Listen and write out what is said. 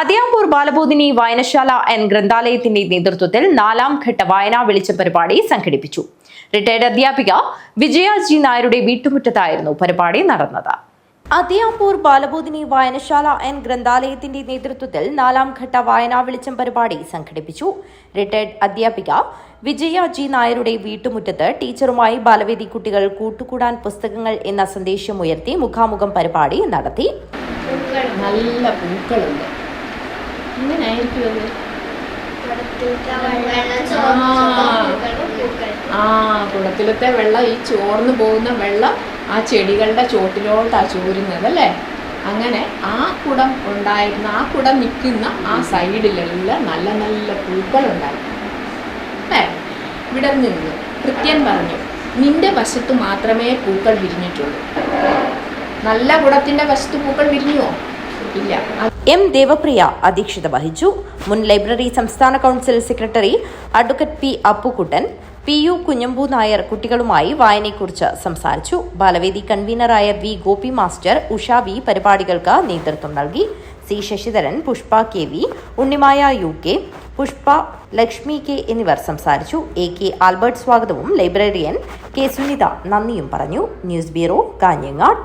അതിയാമ്പൂർ ബാലബോധിനി വായനശാല എൻ ഗ്രന്ഥാലയത്തിന്റെ നേതൃത്വത്തിൽ നാലാം ഘട്ട വായനാ വെളിച്ച പരിപാടി സംഘടിപ്പിച്ചു. റിട്ടയർഡ് അധ്യാപിക വിജയ ജി നായരുടെ വീട്ടുമുറ്റത്തായിരുന്നു പരിപാടി നടന്നത്. അതിയാമ്പൂർ ബാലബോധിനി വായനശാല എൻ ഗ്രന്ഥാലയത്തിന്റെ നേതൃത്വത്തിൽ നാലാം ഘട്ട വായനാ വെളിച്ചം പരിപാടി സംഘടിപ്പിച്ചു. റിട്ടയർഡ് അധ്യാപിക വിജയ ജി നായരുടെ വീട്ടുമുറ്റത്ത് ടീച്ചറുമായി ബാലവേദി കുട്ടികൾ കൂട്ടുകൂടാൻ പുസ്തകങ്ങൾ എന്ന സന്ദേശം ഉയർത്തി മുഖാമുഖം പരിപാടി നടത്തി. നല്ല പൂക്കളുണ്ട്. ഇങ്ങനായിരിക്കും അത് ആ കുളത്തിലത്തെ വെള്ളം ഈ ചോർന്ന് പോകുന്ന വെള്ളം ആ ചെടികളുടെ ചോട്ടിലോട്ടാ ചോരുന്നത് അല്ലേ? അങ്ങനെ ആ കുടം ഉണ്ടായിരുന്ന ആ കുടം നിൽക്കുന്ന ആ സൈഡിലെല്ലാം നല്ല നല്ല പൂക്കൾ ഉണ്ടായിരുന്നു. അല്ലേ? ഇവിടെ നിന്ന് കൃത്യൻ പറഞ്ഞു നിന്റെ വശത്ത് മാത്രമേ പൂക്കൾ വിരിഞ്ഞിട്ടുള്ളൂ. നല്ല കുടത്തിന്റെ വശത്ത് പൂക്കൾ വിരിഞ്ഞുവോ? ഇല്ല എം ദേവപ്രിയ അധ്യക്ഷത വഹിച്ചു. മുൻ ലൈബ്രറി സംസ്ഥാന council secretary advocate P Appukuttan P U Kunhambu Nair കുട്ടികളുമായി വായനയെക്കുറിച്ച് സംസാരിച്ചു. Balavedi കൺവീനറായ V Gopi master Usha V പരിപാടികൾക്ക് നേതൃത്വം നൽകി. C Sasidharan Pushpa K V Unnimaya U K Pushpa Lakshmi K എന്നിവർ സംസാരിച്ചു. എ കെ ആൽബർട്ട് സ്വാഗതവും ലൈബ്രറിയൻ കെ സുനിത നന്ദിയും പറഞ്ഞു. News bureau Kanhangad.